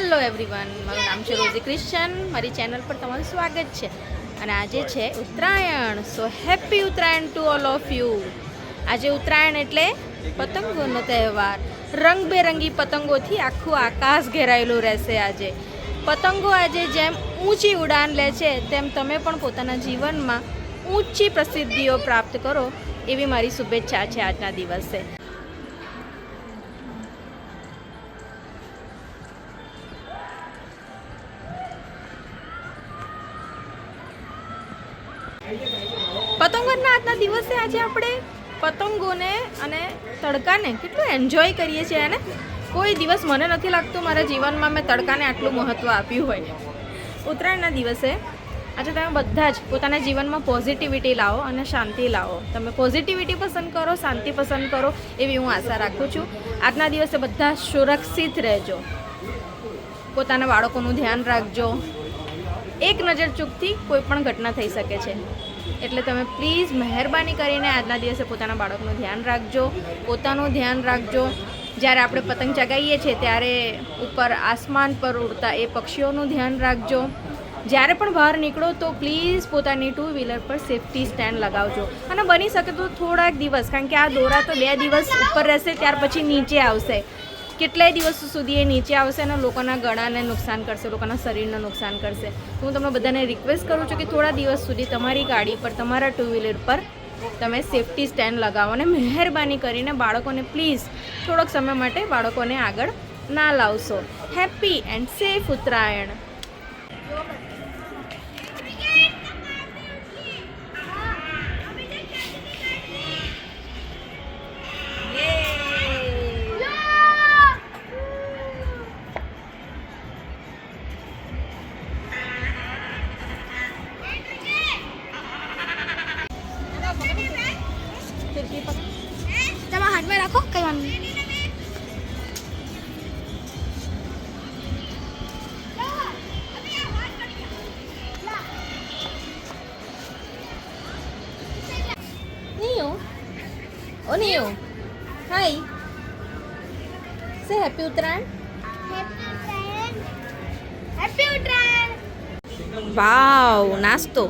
Hello everyone મારું નામ છે રોઝી ક્રિશ્ચન. મારી ચેનલ પર તમારું સ્વાગત છે. અને આજે છે Uttarayan. So happy Uttarayan to all of you આજે ઉત્તરાયણ એટલે પતંગોનો તહેવાર. રંગબેરંગી પતંગોથી આખું આકાશ ઘેરાયેલું રહેશે આજે. પતંગો આજે જેમ ઊંચી ઉડાન લે છે, તેમ તમે પણ પોતાના જીવનમાં ઊંચી પ્રસિદ્ધિઓ પ્રાપ્ત કરો. એવી મારી શુભેચ્છા છે આજના દિવસે. પતંગોના આજના દિવસે આજે આપણે પતંગોને અને તડકાને કેટલું એન્જોય કરીએ છીએ અને કોઈ દિવસ મને નથી લાગતું મારા જીવનમાં મેં તડકાને આટલું મહત્ત્વ આપ્યું હોય. ઉત્તરાયણના દિવસે આજે તમે બધા જ પોતાના જીવનમાં પોઝિટિવિટી લાવો અને શાંતિ લાવો. તમે પોઝિટિવિટી પસંદ કરો, શાંતિ પસંદ કરો એવી હું આશા રાખું છું. આજના દિવસે બધા સુરક્ષિત રહેજો. પોતાના બાળકોનું ધ્યાન રાખજો. એક નજર ચૂકથી કોઈ પણ ઘટના થઈ શકે છે. એટલે તમે પ્લીઝ મહેરબાની કરીને આજના દિવસે પોતાના બાળકનું ધ્યાન રાખજો, પોતાનું ધ્યાન રાખજો. જ્યારે આપણે પતંગ ચગાવીએ છીએ, ત્યારે ઉપર આસમાન પર ઉડતા એ પક્ષીઓનું ધ્યાન રાખજો. જ્યારે પણ બહાર નીકળો, તો પ્લીઝ પોતાની ટુ વ્હીલર પર સેફટી સ્ટેન્ડ લગાવજો. અને બની શકે તો થોડાક દિવસ, કારણ કે આ દોરા તો બે દિવસ ઉપર રહેશે, ત્યાર પછી નીચે આવશે. કેટલાય દિવસો સુધી એ નીચે આવશે અને લોકોના ગળાને નુકસાન કરશે, લોકોના શરીરને નુકસાન કરશે. હું તમને બધાને રિક્વેસ્ટ કરું છું કે થોડા દિવસ સુધી તમારી ગાડી પર, તમારા ટુ વ્હીલર પર તમે સેફટી સ્ટેન્ડ લગાવો અને મહેરબાની કરીને બાળકોને પ્લીઝ થોડોક સમય માટે બાળકોને આગળ ના લાવશો. Happy and safe Uttarayan. તમારા હાથમાં રાખો કઈ વાંધો નહીં. Say happy Uttarayan. Happy Uttarayan wow નાસ્તો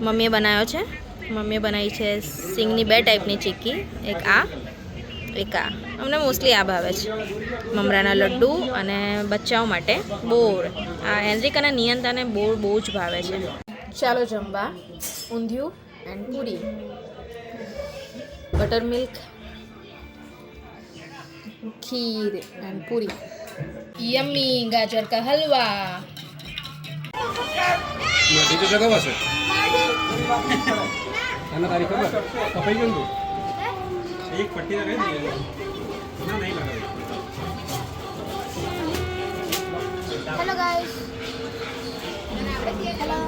મમ્મીએ બનાવ્યો છે. મમ્મીએ બનાવી છે સિંગની બે ટાઈપની ચીક્કી, એક આ એક આ. અમને મોસ્ટલી આ ભાવે છે. મમરાના લડ્ડુ અને બચ્ચાઓ માટે બોર. આ એન્દ્રિક અને નિયંતાને બોર બહુ જ ભાવે છે. ચાલો જમવા. Undhiyu and puri. Butter milk kheer and puri. Yummy ગાજર કા હલવા. માટી તો જગાવાશે તને તારી ખબર કપાઈ ગયું તું એક પટ્ટી લગાવી દઈએ ના નહીં લગાવી hello guys hello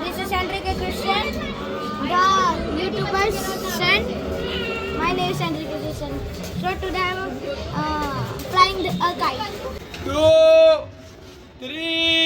This is Enrique Christian, the YouTuber's son. My name is Enrique Christian. So today I'm uh, flying the, a kite. Two three